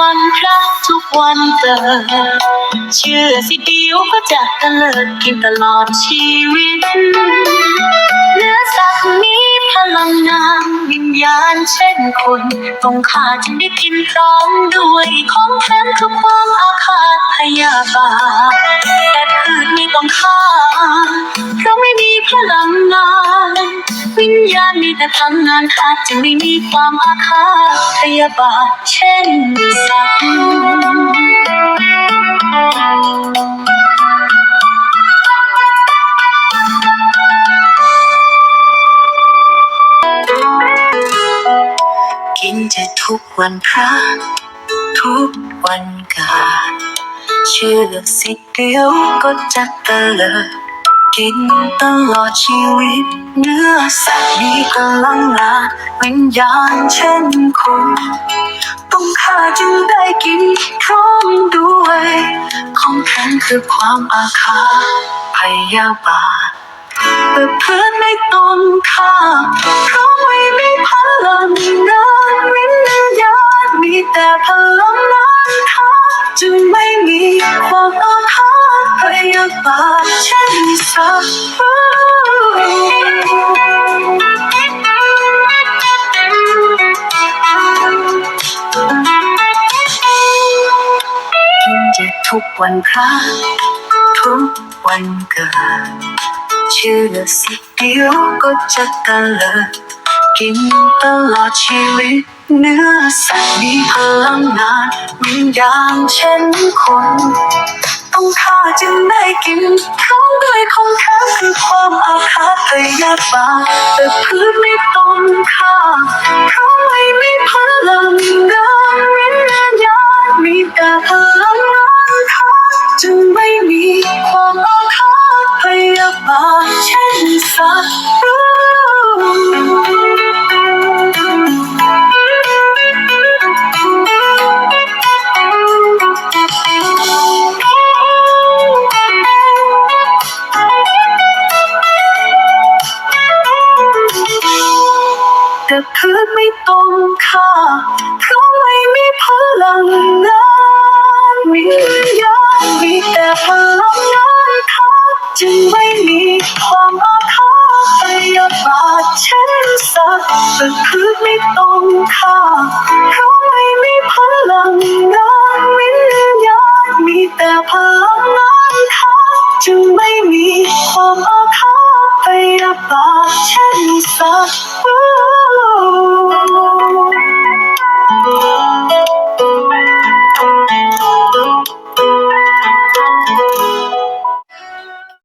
วันพระทุกวันเกิดเชื่อสิเดียวก็จะเตลิดกินตลอดชีวิต เนื้อสัตว์มีพลังงานวิญญาณเช่นคนต้องขาดจึงได้กินพร้อมด้วยของแถมคือความอาฆาตพยาบาท แต่พลังงานขาดจึงไม่มีความอาฆาตพยาบาทเช่นสัตว์กินจะทุกวันพระทุกวันกาเชื่อสิเดียวก็จะเตลิด กินตลอดชีวิต เนื้อสัตว์มีพลังงานวิญญาณเช่นคนต้องฆ่าจึงได้กินพร้อมด้วย ของแข็งคือความอาฆาตพยาบาทแต่เพื่อนไม่ต้องฆ่าเพราะไม่มีพลังงานวิญญาณมีแต่พลังงานฆ่าจึงไม่มีความอา ฆาตพยาบาทเช่นสัตว์กินจะทุกวันพระทุกวันเกิดเชื่อสิเดียวก็จะตะเลิดกินตลอดชีวิตเนื้อสัตว์มีพลังงานวิญญาณเช่นคน ต้องฆ่าจึงได้กินพร้อมด้วยของแท้คือความอาฆาตพยาบาทแต่พืชไม่ต้องฆ่าเพราะไม่มีพลังงานวิญญาณมีแต่พลังงานฆ่าจึงไม่มีความอาฆาตพยาบาทเช่นสัตว์ แต่พืชไม่ต้องฆ่าเพราะไม่มีพลังงานวิญญาณมีแต่พลังงานฆ่าจึงไม่มีความอาฆาตพยาบาทเช่นสัตว์แต่พืชไม่ต้องฆ่าเพราะไม่มีพลังงานวิญญาณมีแต่พลังงานฆ่าจึงไม่มีความอาฆาตพยาบาทเช่นสัตว์